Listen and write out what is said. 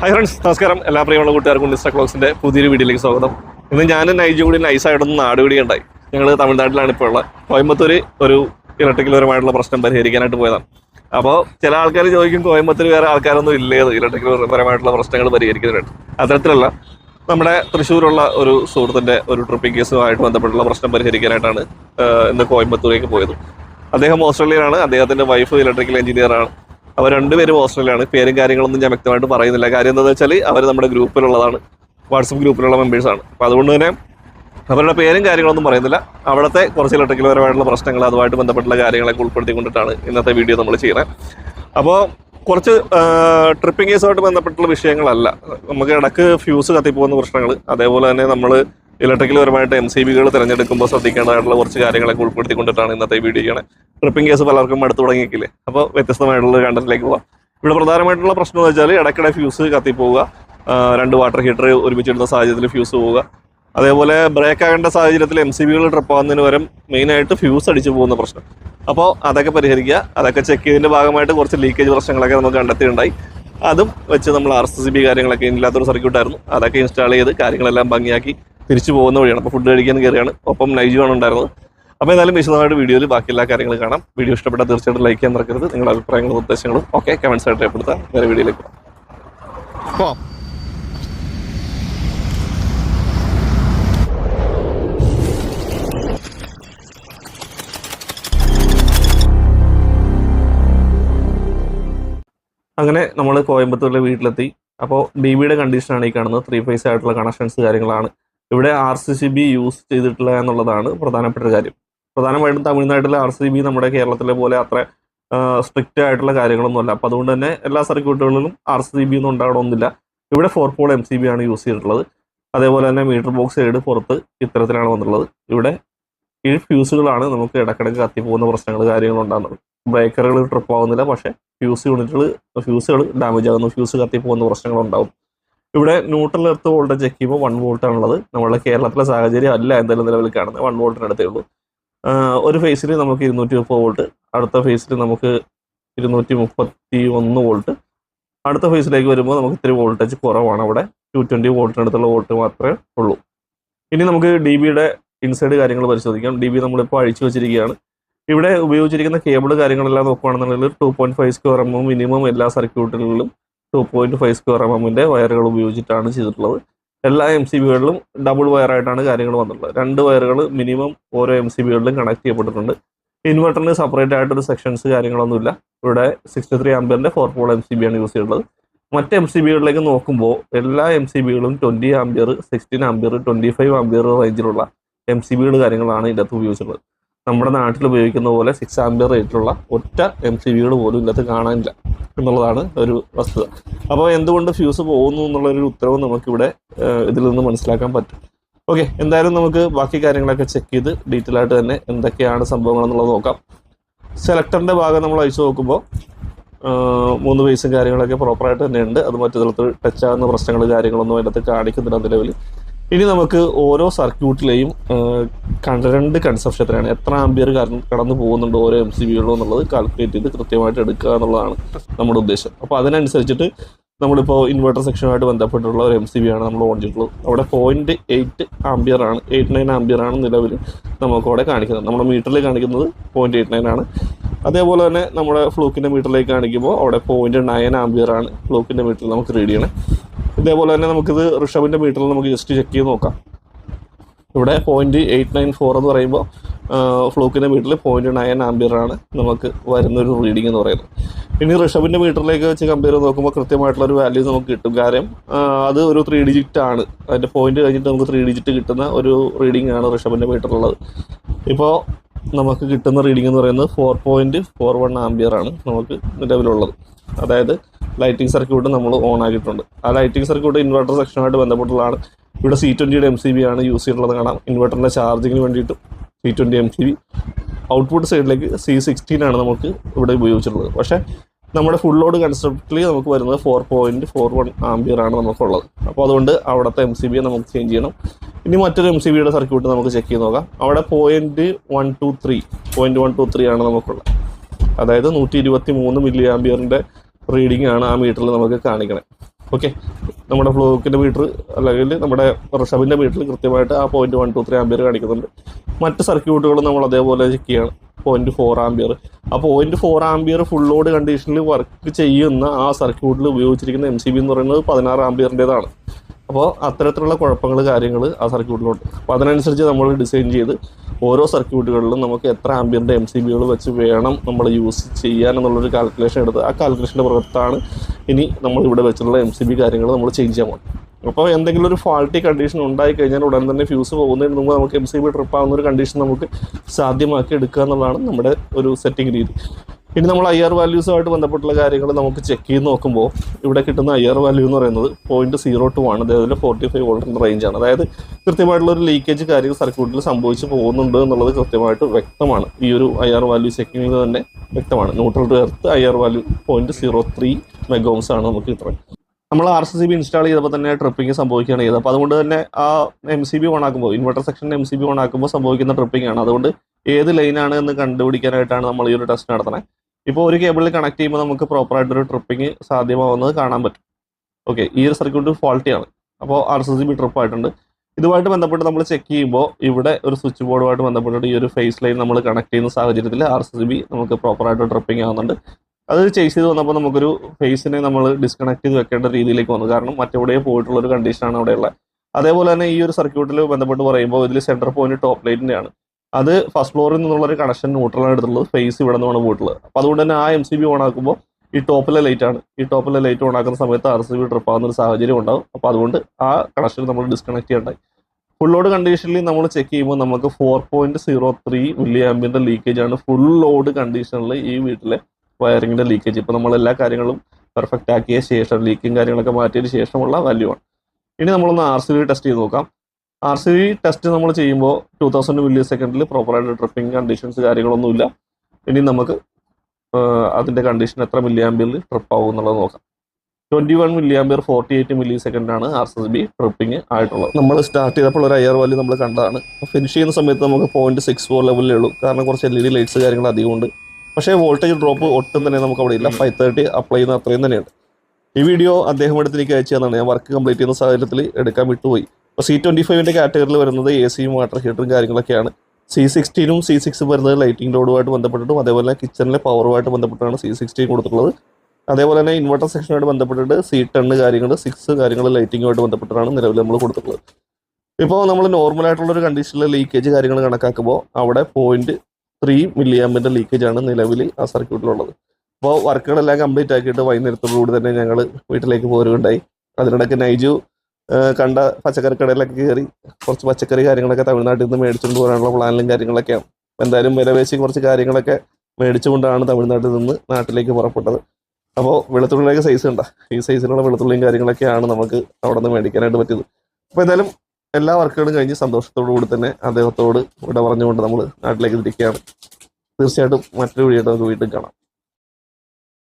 Hi friends നമസ്കാരം. എല്ലാ പ്രിയമുള്ള കൂട്ടുകാർക്കും ഡിസ്ട്ര ക്ലോക്സിന്റെ പുതിയൊരു വീഡിയോയിലേക്ക് സ്വാഗതം. ഇന്ന് ഞാൻ നൈജും കൂടി നൈസായിട്ടൊന്ന് നാട് കൂടി ഉണ്ടായി ഞങ്ങൾ തമിഴ്നാട്ടിലാണ് ഇപ്പോൾ ഉള്ളത്. കോയമ്പത്തൂര് ഒരു ഇലക്ട്രിക്കൽ പരമായിട്ടുള്ള പ്രശ്നം പരിഹരിക്കാനായിട്ട് പോയതാണ്. അപ്പോൾ ചില ആൾക്കാർ ചോദിക്കും കോയമ്പത്തൂർ വേറെ ആൾക്കാരൊന്നും ഇല്ലേത് ഇലക്ട്രിക്കൽ പരമായിട്ടുള്ള പ്രശ്നങ്ങൾ പരിഹരിക്കുന്നതിനായിട്ട്. അത്തരത്തിലല്ല നമ്മുടെ തൃശ്ശൂരുള്ള ഒരു സുഹൃത്തിന്റെ ഒരു ട്രിപ്പിംഗ് കേസുമായിട്ട് ബന്ധപ്പെട്ടുള്ള പ്രശ്നം പരിഹരിക്കാനായിട്ടാണ് ഇന്ന് കോയമ്പത്തൂരേക്ക് പോയത്. അദ്ദേഹം ഓസ്ട്രേലിയയിലാണ്. അദ്ദേഹത്തിന്റെ വൈഫ് ഇലക്ട്രിക്കൽ എഞ്ചിനീയർ ആണ്. അവർ രണ്ടുപേരും ഓസ്ട്രേലിയയാണ് പേരും കാര്യങ്ങളൊന്നും ഞാൻ വ്യക്തമായിട്ട് പറയുന്നില്ല. കാര്യം എന്താണെന്ന് വെച്ചാൽ അവർ നമ്മുടെ ഗ്രൂപ്പിലുള്ളതാണ്. വാട്സപ്പ് ഗ്രൂപ്പിലുള്ള മെമ്പേഴ്സാണ് അപ്പോൾ അതുകൊണ്ട് തന്നെ അവരുടെ പേരും കാര്യങ്ങളൊന്നും പറയുന്നില്ല. അവിടുത്തെ കുറച്ച് ഇലക്ട്രിക്കൽ പരമായിട്ടുള്ള പ്രശ്നങ്ങൾ അതുമായിട്ട് ബന്ധപ്പെട്ടുള്ള കാര്യങ്ങളൊക്കെ ഉൾപ്പെടുത്തിക്കൊണ്ടിട്ടാണ് ഇന്നത്തെ വീഡിയോ നമ്മൾ ചെയ്യുന്നത്. അപ്പോൾ കുറച്ച് ട്രിപ്പിംഗ് കേസുമായിട്ട് ബന്ധപ്പെട്ടുള്ള വിഷയങ്ങളല്ല. നമുക്ക് ഇടയ്ക്ക് ഫ്യൂസ് കത്തിപ്പോകുന്ന പ്രശ്നങ്ങൾ അതേപോലെ തന്നെ നമ്മൾ ഇലക്ട്രിക്കൽ പരമായിട്ട് എം സി ബികൾ തിരഞ്ഞെടുക്കുമ്പോൾ ശ്രദ്ധിക്കേണ്ടതായിട്ടുള്ള കുറച്ച് കാര്യങ്ങളൊക്കെ ഉൾപ്പെടുത്തിക്കൊണ്ടിട്ടാണ് ഇന്നത്തെ വീഡിയോ ചെയ്യണത് ട്രിപ്പിംഗ് കേസ് പലർക്കും അടുത്ത് തുടങ്ങിയിട്ടില്ലേ അപ്പോൾ വ്യത്യസ്തമായിട്ടുള്ള കണ്ടന്റിലേക്ക് പോകാം ഇവിടെ പ്രധാനമായിട്ടുള്ള പ്രശ്നം എന്ന് വെച്ചാൽ ഇടയ്ക്കിടെ ഫ്യൂസ് കത്തിപ്പോവുക. രണ്ട് വാട്ടർ ഹീറ്റർ ഒരുമിച്ചിടുന്ന സാഹചര്യത്തിൽ ഫ്യൂസ് പോവുക. അതേപോലെ ബ്രേക്ക് ആകേണ്ട സാഹചര്യത്തിൽ എം സി ബികൾ ട്രിപ്പ് ആവുന്നതിന് വരും മെയിനായിട്ട് ഫ്യൂസ് അടിച്ചു പോകുന്ന പ്രശ്നം. അപ്പോൾ അതൊക്കെ പരിഹരിക്കുക. അതൊക്കെ ചെക്ക് ചെയ്തതിന്റെ ഭാഗമായിട്ട് കുറച്ച് ലീക്കേജ് പ്രശ്നങ്ങളൊക്കെ നമുക്ക് കണ്ടെത്തിയിട്ടുണ്ടായി. അതും വെച്ച് നമ്മൾ ആർ എസ് സി ബി കാര്യങ്ങളൊക്കെ ഇല്ലാത്തൊരു സർക്യൂട്ടായിരുന്നു അതൊക്കെ ഇൻസ്റ്റാൾ ചെയ്ത് കാര്യങ്ങളെല്ലാം ഭംഗിയാക്കി തിരിച്ചു പോകുന്ന വഴിയാണ്. അപ്പോൾ ഫുഡ് കഴിക്കാൻ കയറിയാണ് ഒപ്പം നൈജു ആണ് ഉണ്ടായിരുന്നത്. അപ്പോൾ ഏതായാലും വിശദമായിട്ട് വീഡിയോയിൽ ബാക്കി എല്ലാ കാര്യങ്ങളും കാണാം. വീഡിയോ ഇഷ്ടപ്പെട്ടാൽ തീർച്ചയായിട്ടും ലൈക്ക് ചെയ്യാൻ മറക്കരുത്. നിങ്ങളുടെ അഭിപ്രായങ്ങളും നിർദ്ദേശങ്ങളും ഓക്കെ കമൻസ് ആയിട്ട് രേഖപ്പെടുത്താം. വേറെ വീഡിയോയിലേക്ക് പോകാം. അങ്ങനെ നമ്മൾ കോയമ്പത്തൂരിലെ വീട്ടിലെത്തി. അപ്പോൾ ഡി ബിയുടെ കണ്ടീഷനാണ് ഈ കാണുന്നത്. ത്രീ ഫേസ് ആയിട്ടുള്ള കണക്ഷൻസ് കാര്യങ്ങളാണ്. ഇവിടെ R C C B use ചെയ്തിട്ടില്ല എന്നുള്ളതാണ് പ്രധാനപ്പെട്ട കാര്യം. പ്രധാനമായിട്ടും തമിഴ്നാട്ടിലെ ആർ സി ബി നമ്മുടെ കേരളത്തിലെ പോലെ അത്ര സ്ട്രിക്റ്റ് ആയിട്ടുള്ള കാര്യങ്ങളൊന്നും അല്ല അപ്പോൾ അതുകൊണ്ട് തന്നെ എല്ലാ സർക്യൂട്ടുകളിലും ആർ സി ബി ഒന്നും ഉണ്ടാകണമെന്നില്ല ഇവിടെ four pole M C B ആണ് യൂസ് ചെയ്തിട്ടുള്ളത്. അതേപോലെ തന്നെ മീറ്റർ ബോക്സ് സൈഡ് പുറത്ത് ഇത്തരത്തിലാണ് വന്നിട്ടുള്ളത്. ഇവിടെ ഈ ഫ്യൂസുകളാണ് നമുക്ക് ഇടക്കിടക്ക് കത്തിപ്പോകുന്ന പ്രശ്നങ്ങൾ കാര്യങ്ങൾ ഉണ്ടാകുന്നത്. ബ്രേക്കറുകൾ ട്രിപ്പ് ആവുന്നില്ല പക്ഷേ ഫ്യൂസ് യൂണിറ്റുകൾ ഫ്യൂസുകൾ ഡാമേജ് ആകുന്നു ഫ്യൂസ് കത്തിപ്പോകുന്ന പ്രശ്നങ്ങൾ ഉണ്ടാവും ഇവിടെ ന്യൂട്രൽ എർത്ത് വോൾട്ടേജ് ചെക്ക് ചെയ്യുമ്പോൾ വൺ വോൾട്ട് ആണുള്ളത്. നമ്മുടെ കേരളത്തിലെ സാഹചര്യം അല്ല എന്തായാലും നിലവിൽ കാണുന്നത്. വൺ വോൾട്ടിനടുത്തേ ഉള്ളൂ. ഒരു ഫേസിൽ നമുക്ക് ഇരുന്നൂറ്റി മുപ്പത് വോൾട്ട് അടുത്ത ഫേസിൽ നമുക്ക് ഇരുന്നൂറ്റി മുപ്പത്തി ഒന്ന് വോൾട്ട് അടുത്ത ഫേസിലേക്ക് വരുമ്പോൾ നമുക്ക് ഇത്തിരി വോൾട്ടേജ് കുറവാണ് അവിടെ. ടു ട്വന്റി വോൾട്ടിനടുത്തുള്ള വോൾട്ട് മാത്രമേ ഉള്ളൂ. ഇനി നമുക്ക് ഡി ബിയുടെ ഇൻസൈഡ് കാര്യങ്ങൾ പരിശോധിക്കാം. ഡി ബി നമ്മളിപ്പോൾ അഴിച്ചു വെച്ചിരിക്കുകയാണ്. ഇവിടെ ഉപയോഗിച്ചിരിക്കുന്ന കേബിൾ കാര്യങ്ങളെല്ലാം നോക്കുകയാണെന്നുണ്ടെങ്കിൽ two point five square M minimum എല്ലാ സർക്യൂട്ടുകളിലും two point five square M എമ്മിന്റെ വയറുകൾ ഉപയോഗിച്ചിട്ടാണ് ചെയ്തിട്ടുള്ളത്. എല്ലാ എം സി ബികളിലും ഡബിൾ വയറായിട്ടാണ് കാര്യങ്ങൾ വന്നിട്ടുള്ളത്. രണ്ട് വയറുകൾ മിനിമം ഓരോ എം സി ബികളിലും കണക്ട് ചെയ്യപ്പെട്ടിട്ടുണ്ട്. ഇൻവെർട്ടറിന് സെപ്പറേറ്റ് ആയിട്ടൊരു സെക്ഷൻസ് കാര്യങ്ങളൊന്നുമില്ല. ഇവിടെ sixty three ആംബിയറിന്റെ four pole M C B ആണ് യൂസ് ചെയ്തിട്ടുള്ളത്. മറ്റ് എം സി ബികളിലേക്ക് നോക്കുമ്പോൾ എല്ലാ M C ബികളും twenty ampere sixteen ampere twenty five ampere റേഞ്ചിലുള്ള M C ബികൾ കാര്യങ്ങളാണ് ഇതിനകത്ത് ഉപയോഗിച്ചിട്ടുള്ളത്. നമ്മുടെ നാട്ടിൽ ഉപയോഗിക്കുന്ന പോലെ സിക്സ് ആംബിയർ റേറ്റിലുള്ള ഒറ്റ എം സി ബികൾ പോലും ഇതിനകത്ത് കാണാനില്ല എന്നുള്ളതാണ് ഒരു വസ്തുത. അപ്പോൾ എന്തുകൊണ്ട് ഫ്യൂസ് പോകുന്നു എന്നുള്ളൊരു ഉത്തരവും നമുക്കിവിടെ ഇതിൽ നിന്ന് മനസ്സിലാക്കാൻ പറ്റും. ഓക്കെ എന്തായാലും നമുക്ക് ബാക്കി കാര്യങ്ങളൊക്കെ ചെക്ക് ചെയ്ത് ഡീറ്റെയിൽ ആയിട്ട് തന്നെ എന്തൊക്കെയാണ് സംഭവങ്ങൾ എന്നുള്ളത് നോക്കാം. സെലക്ടറിന്റെ ഭാഗം നമ്മൾ അയച്ചു നോക്കുമ്പോൾ മൂന്ന് പേസും കാര്യങ്ങളൊക്കെ പ്രോപ്പറായിട്ട് തന്നെ ഉണ്ട് അത് മറ്റു തരത്തിൽ ടച്ച് ആകുന്ന പ്രശ്നങ്ങൾ കാര്യങ്ങളൊന്നും അതിനകത്ത് കാണിക്കുന്നില്ല നിലവിൽ ഇനി നമുക്ക് ഓരോ സർക്യൂട്ടിലെയും കണ്ടന്റ് കൺസപ്ഷൻ എത്രയാണ്? എത്ര ആംബിയർ കടന്നു പോകുന്നുണ്ട് ഓരോ എം സി ബികളും എന്നുള്ളത് കാൽക്കുലേറ്റ് ചെയ്ത് കൃത്യമായിട്ട് എടുക്കുക എന്നുള്ളതാണ് നമ്മുടെ ഉദ്ദേശം. അപ്പോൾ അതിനനുസരിച്ചിട്ട് നമ്മളിപ്പോൾ ഇൻവെർട്ടർ സെക്ഷനുമായിട്ട് ബന്ധപ്പെട്ടുള്ള ഒരു എം സി ബി ആണ് നമ്മൾ ഓൺ ചെയ്തിട്ടുള്ളത്. അവിടെ പോയിന്റ് എയ്റ്റ് ആംബിയർ ആണ്. എയ്റ്റ് നയൻ ആംബിയർ ആണ് നിലവിൽ നമുക്ക് അവിടെ കാണിക്കുന്നത്. നമ്മുടെ മീറ്ററിൽ കാണിക്കുന്നത് പോയിന്റ് എയ്റ്റ് നയൻ ആണ്. അതേപോലെ തന്നെ നമ്മുടെ ഫ്ലൂക്കിന്റെ മീറ്ററിലേക്ക് കാണിക്കുമ്പോൾ അവിടെ പോയിന്റ് നയൻ ആംബിയർ ആണ് ഫ്ലൂക്കിന്റെ മീറ്ററിൽ നമുക്ക് റീഡ് ചെയ്യണേ. ഇതേപോലെ തന്നെ നമുക്കിത് ഋഷഭിന്റെ മീറ്ററിൽ നമുക്ക് ജസ്റ്റ് ചെക്ക് ചെയ്ത് നോക്കാം. ഇവിടെ പോയിന്റ് എയ്റ്റ് നയൻ ഫോർ എന്ന് പറയുമ്പോൾ ഫ്ലൂക്കിന്റെ മീറ്ററിൽ പോയിന്റ് നയൻ ആംബിയറാണ് നമുക്ക് വരുന്ന ഒരു റീഡിംഗ് എന്ന് പറയുന്നത്. ഇനി ഋഷഭിന്റെ മീറ്ററിലേക്ക് വെച്ച് കമ്പയർ ചെയ്ത് നോക്കുമ്പോൾ കൃത്യമായിട്ടുള്ള ഒരു വാല്യൂ നമുക്ക് കിട്ടും. കാര്യം അത് ഒരു ത്രീ ഡിജിറ്റ് ആണ്. അതിന്റെ പോയിന്റ് കഴിഞ്ഞിട്ട് നമുക്ക് ത്രീ ഡിജിറ്റ് കിട്ടുന്ന ഒരു റീഡിംഗ് ആണ് ഋഷഭിന്റെ മീറ്ററിലുള്ളത് ഇപ്പോൾ നമുക്ക് കിട്ടുന്ന റീഡിംഗ് എന്ന് പറയുന്നത് four point four one ampere ആണ് നമുക്ക് നിലവിലുള്ളത്. അതായത് ലൈറ്റിംഗ് സർക്യൂട്ട് നമ്മൾ ഓൺ ആക്കിയിട്ടുണ്ട്. ആ ലൈറ്റിംഗ് സർക്യൂട്ട് ഇൻവെർട്ടർ സെക്ഷനുമായിട്ട് ബന്ധപ്പെട്ടുള്ളതാണ്. ഇവിടെ സി ട്വന്റിയുടെ എം സി ബി ആണ് യൂസ് ചെയ്തിട്ടുള്ളത് കാണാം. ഇൻവെർട്ടറിന്റെ ചാർജിങ്ങിന് വേണ്ടിയിട്ടും C twenty M C B output സൈഡിലേക്ക് സി സിക്സ്റ്റീൻ ആണ് നമുക്ക് ഇവിടെ ഉപയോഗിച്ചിട്ടുള്ളത്. പക്ഷേ നമ്മുടെ ഫുൾ ലോഡ് കൺസെപ്റ്റിൽ നമുക്ക് വരുന്നത് four point four one ampere ആണ് നമുക്കുള്ളത്. അപ്പോൾ അതുകൊണ്ട് അവിടുത്തെ എം സി ബിയെ നമുക്ക് ചേഞ്ച് ചെയ്യണം. ഇനി മറ്റൊരു എം സി ബിയുടെ സർക്യൂട്ട് നമുക്ക് ചെക്ക് ചെയ്ത് നോക്കാം. അവിടെ point one two three point one two three ആണ് നമുക്കുള്ളത്. അതായത് നൂറ്റി ഇരുപത്തി മൂന്ന് മില്ലി ആംബിയറിന്റെ റീഡിംഗ് ആണ് ആ മീറ്ററിൽ നമുക്ക് കാണിക്കണേ. ഓക്കെ നമ്മുടെ ഫ്ലൂക്കിന്റെ മീറ്റർ അല്ലെങ്കിൽ നമ്മുടെ ഋഷഭിന്റെ മീറ്ററിൽ കൃത്യമായിട്ട് ആ point one two three ampere കാണിക്കുന്നുണ്ട്. മറ്റ് സർക്യൂട്ടുകൾ നമ്മൾ അതേപോലെ ചെക്ക് ചെയ്യണം. പോയിന്റ് ഫോർ ആംബിയർ ആ point four ampere full load കണ്ടീഷനിൽ വർക്ക് ചെയ്യുന്ന ആ സർക്യൂട്ടിൽ ഉപയോഗിച്ചിരിക്കുന്ന എം സി ബി എന്ന് പറയുന്നത് പതിനാറ് ആംബിയറിന്റെതാണ് അപ്പോൾ അത്തരത്തിലുള്ള കുഴപ്പങ്ങൾ കാര്യങ്ങൾ ആ സർക്യൂട്ടിലുണ്ട് അപ്പോൾ അതിനനുസരിച്ച് നമ്മൾ ഡിസൈൻ ചെയ്ത് ഓരോ സർക്യൂട്ടുകളിലും നമുക്ക് എത്ര ആംബിയറിന്റെ എം സി ബികൾ വെച്ച് വേണം നമ്മൾ യൂസ് ചെയ്യാൻ എന്നുള്ളൊരു കാൽക്കുലേഷൻ എടുത്ത് ആ കാൽക്കുലേഷന്റെ പുറത്താണ് ഇനി നമ്മൾ ഇവിടെ വെച്ചിട്ടുള്ള എം സി ബി കാര്യങ്ങൾ നമ്മൾ ചേഞ്ച് ചെയ്യാൻ പോകും അപ്പോൾ എന്തെങ്കിലും ഒരു ഫാൾട്ടി കണ്ടീഷൻ ഉണ്ടായി കഴിഞ്ഞാൽ ഉടൻ തന്നെ ഫ്യൂസ് പോകുന്നതിന് മുമ്പ് നമുക്ക് എം സി ബി ട്രിപ്പ് ആവുന്ന ഒരു കണ്ടീഷൻ നമുക്ക് സാധ്യമാക്കി എടുക്കുക എന്നുള്ളതാണ് നമ്മുടെ ഒരു സെറ്റിംഗ് രീതി. ഇനി നമ്മൾ ഐ ആർ വാല്യൂസുമായിട്ട് ബന്ധപ്പെട്ടുള്ള കാര്യങ്ങൾ നമുക്ക് ചെക്ക് ചെയ്ത് നോക്കുമ്പോൾ ഇവിടെ കിട്ടുന്ന ഐ ആർ വാല്യൂ എന്ന് പറയുന്നത് പോയിന്റ് സീറോ ടു ആണ്. അതേപോലെ ഫോർട്ടി ഫൈവ് വോൾട്ടിന്റെ റേഞ്ചാണ് അതായത് കൃത്യമായിട്ടുള്ള ഒരു ലീക്കേജ് കാര്യങ്ങൾ സർക്യൂട്ടിൽ സംഭവിച്ചു പോകുന്നുണ്ട് എന്നുള്ളത് കൃത്യമായിട്ട് വ്യക്തമാണ്. ഈ ഒരു ഐ ആർ വാല്യൂ ചെക്കിങ്ങിൽ തന്നെ വ്യക്തമാണ്. Neutral to earth I R value point zero three megohms ആണ് നമുക്ക് കിട്ടുന്നത് നമ്മൾ ആർ സി ബി ഇൻസ്റ്റാൾ ചെയ്തപ്പോൾ തന്നെ ട്രിപ്പിംഗ് സംഭവിക്കുകയാണ് ചെയ്തത്. അപ്പോൾ അതുകൊണ്ട് തന്നെ ആ എം സി ബി ഓൺ ആക്കുമ്പോൾ inverter section M C B on ആക്കുമ്പോൾ സംഭവിക്കുന്ന ട്രിപ്പിംഗ് ആണ്. അതുകൊണ്ട് ഏത് ലൈനാണ് എന്ന് കണ്ടുപിടിക്കാനായിട്ടാണ് നമ്മൾ ഈ ഒരു ടെസ്റ്റ് നടത്തുന്നത്. ഇപ്പോൾ ഒരു കേബിളിൽ കണക്ട് ചെയ്യുമ്പോൾ നമുക്ക് പ്രോപ്പറായിട്ടൊരു ട്രിപ്പിംഗ് സാധ്യമാവുന്നത് കാണാൻ പറ്റും. ഓക്കെ ഈ ഒരു സർക്യൂട്ട് ഫോൾട്ടിയാണ് അപ്പോൾ R C C B trip ആയിട്ടുണ്ട്. ഇതുമായിട്ട് ബന്ധപ്പെട്ട് നമ്മൾ ചെക്ക് ചെയ്യുമ്പോൾ ഇവിടെ ഒരു സ്വിച്ച് ബോർഡുമായിട്ട് ബന്ധപ്പെട്ടിട്ട് ഈ ഒരു ഫേസ് ലൈൻ നമ്മൾ കണക്ട് ചെയ്യുന്ന സാഹചര്യത്തിൽ ആർ സി സി ബി നമുക്ക് പ്രോപ്പറായിട്ട് ട്രിപ്പിംഗ് ആവുന്നുണ്ട്. അത് ചേസ് ചെയ്ത് വന്നപ്പോൾ നമുക്കൊരു ഫേസിനെ നമ്മൾ ഡിസ്കണക്ട് ചെയ്ത് വെക്കേണ്ട രീതിയിലേക്ക് വന്നു. കാരണം മറ്റെവിടെയോ പോയിട്ടുള്ള ഒരു കണ്ടീഷനാണ് അവിടെയുള്ളത്. അതേപോലെ തന്നെ ഈ ഒരു സർക്യൂട്ടിൽ ബന്ധപ്പെട്ട് പറയുമ്പോൾ ഇതിൽ സെന്റർ പോയിന്റ് ടോപ്പ് ലൈറ്റിന്റെ ആണ് അത് ഫസ്റ്റ് ഫ്ലോറിൽ നിന്നുള്ള ഒരു കണക്ഷൻ ന്യൂട്രലാണ് എടുത്തുള്ളത് ഫേസ് ഇവിടെ നിന്നാണ് പോയിട്ടുള്ളത്. അപ്പോൾ അതുകൊണ്ട് തന്നെ ആ എം സി ബി ഓൺ ആക്കുമ്പോൾ ഈ ടോപ്പിലെ ലൈറ്റ് ആണ്. ഈ ടോപ്പിലെ ലൈറ്റ് ഓൺ ആക്കുന്ന സമയത്ത് ആർ സി ബി ട്രിപ്പ് ആകുന്ന ഒരു സാഹചര്യം ഉണ്ടാവും. അപ്പോൾ അതുകൊണ്ട് ആ കണക്ഷൻ നമ്മൾ ഡിസ്കണക്ട് ചെയ്യണ്ടായി. ഫുൾ ലോഡ് കണ്ടീഷനിൽ നമ്മൾ ചെക്ക് ചെയ്യുമ്പോൾ നമുക്ക് four point zero three milli ആംബിന്റെ leakage ആണ് ഫുൾ ലോഡ് കണ്ടീഷനിൽ ഈ വീട്ടിലെ വയറിങ്ങിന്റെ ലീക്കേജ് ഇപ്പോൾ നമ്മൾ എല്ലാ കാര്യങ്ങളും പെർഫെക്റ്റ് ആക്കിയ ശേഷം ലീക്കും കാര്യങ്ങളൊക്കെ മാറ്റിയതിന് ശേഷമുള്ള വാല്യൂ ആണ്. ഇനി നമ്മളൊന്ന് ആർ സി ബി ടെസ്റ്റ് ചെയ്ത് നോക്കാം. ആർ സി ടെസ്റ്റ് നമ്മൾ ചെയ്യുമ്പോൾ ടു തൗസൻഡ് മില്ലി സെക്കൻഡിൽ പ്രോപ്പറായിട്ട് ട്രിപ്പിംഗ് കണ്ടീഷൻസ് കാര്യങ്ങളൊന്നുമില്ല. ഇനി നമുക്ക് അതിന്റെ കണ്ടീഷൻ എത്ര മില്ലി ആംബിയറിൽ ട്രിപ്പ് ആവും എന്നുള്ളത് നോക്കാം. Twenty one milli ampere forty eight milli സെക്കൻഡാണ് R C B tripping ആയിട്ടുള്ളത്. നമ്മൾ സ്റ്റാർട്ട് ചെയ്തപ്പോൾ ഒരു അയ്യർ വാല്യൂ നമ്മൾ കണ്ടതാണ്. ഫിനിഷ് ചെയ്യുന്ന സമയത്ത് നമുക്ക് പോയിന്റ് സിക്സ് ഫോർ ലെവലിലേ ഉള്ളൂ. കാരണം കുറച്ച് എൽ ഇ ഡി ലൈറ്റ്സ് കാര്യങ്ങൾ അധികമുണ്ട് പക്ഷേ വോൾട്ടേജ് ഡ്രോപ്പ് ഒട്ടും തന്നെ നമുക്ക് അവിടെ ഇല്ല. ഫൈവ് തേർട്ടി അപ്ലൈ ചെയ്യുന്ന അത്രയും തന്നെയുണ്ട്. ഈ വീഡിയോ അദ്ദേഹം എടുത്ത് എനിക്ക് അയച്ചു ഞാൻ വർക്ക് കംപ്ലീറ്റ് ചെയ്യുന്ന സാഹചര്യത്തിൽ എടുക്കാൻ വിട്ടുപോയി. അപ്പോൾ സി ട്വന്റി ഫൈവിന്റെ കാറ്റഗറിയിൽ വരുന്നത് എ സിയും വാട്ടർ ഹീറ്ററും കാര്യങ്ങളൊക്കെയാണ്. സി സിക്സ്റ്റീനും സി സിക്സും വരുന്നത് ലൈറ്റിംഗ് ലോഡുമായിട്ട് ബന്ധപ്പെട്ടിട്ടും അതേപോലെ കിച്ചണിലെ പവറുമായിട്ട് ബന്ധപ്പെട്ടാണ് സി സിക്സ്റ്റീൻ കൊടുത്തിട്ടുള്ളത്. അതേപോലെ തന്നെ ഇൻവെർട്ടർ സെക്ഷനുമായിട്ട് ബന്ധപ്പെട്ടിട്ട് സി ടെണ്ണ് കാര്യങ്ങൾ സിക്സ് കാര്യങ്ങൾ ലൈറ്റിങ്ങുമായിട്ട് ബന്ധപ്പെട്ടിട്ടാണ് നിലവിൽ നമ്മൾ കൊടുത്തിട്ടുള്ളത്. ഇപ്പോൾ നമ്മൾ നോർമൽ ആയിട്ടുള്ള ഒരു കണ്ടീഷനിൽ ലീക്കേജ് കാര്യങ്ങൾ കണക്കാക്കുമ്പോൾ അവിടെ പോയിന്റ് ത്രീ മില്ലി ആമ്പിന്റെ ലീക്കേജ് ആണ് നിലവിൽ ആ സർക്യൂട്ടിലുള്ളത് അപ്പോൾ വർക്കുകളെല്ലാം കംപ്ലീറ്റ് ആക്കിയിട്ട് വൈകുന്നേരത്തോടുകൂടി തന്നെ ഞങ്ങൾ വീട്ടിലേക്ക് പോരുകയുണ്ടായി. അതിനിടയ്ക്ക് നൈജു കണ്ട പച്ചക്കറി കടയിലൊക്കെ കയറി കുറച്ച് പച്ചക്കറി കാര്യങ്ങളൊക്കെ തമിഴ്നാട്ടിൽ നിന്ന് മേടിച്ചുകൊണ്ട് പോകാനുള്ള പ്ലാനിലും കാര്യങ്ങളൊക്കെയാണ്. എന്തായാലും വിലപേശി കുറച്ച് കാര്യങ്ങളൊക്കെ മേടിച്ചുകൊണ്ടാണ് തമിഴ്നാട്ടിൽ നിന്ന് നാട്ടിലേക്ക് പുറപ്പെട്ടത്. അപ്പോൾ വെളുത്തുള്ളിലേക്ക് സൈസ് ഉണ്ട് ഈ സൈസിലുള്ള വെളുത്തുള്ളിയും കാര്യങ്ങളൊക്കെയാണ് നമുക്ക് അവിടെ നിന്ന് മേടിക്കാനായിട്ട് പറ്റിയത്. അപ്പോൾ എന്തായാലും എല്ലാ വർക്കുകളും കഴിഞ്ഞ് സന്തോഷത്തോടു കൂടി തന്നെ അദ്ദേഹത്തോട് ഇവിടെ പറഞ്ഞുകൊണ്ട് നമ്മൾ നാട്ടിലേക്ക് തിരിക്കുകയാണ്. തീർച്ചയായിട്ടും മറ്റൊരു വീഡിയോ നമുക്ക് വീണ്ടും കാണാം.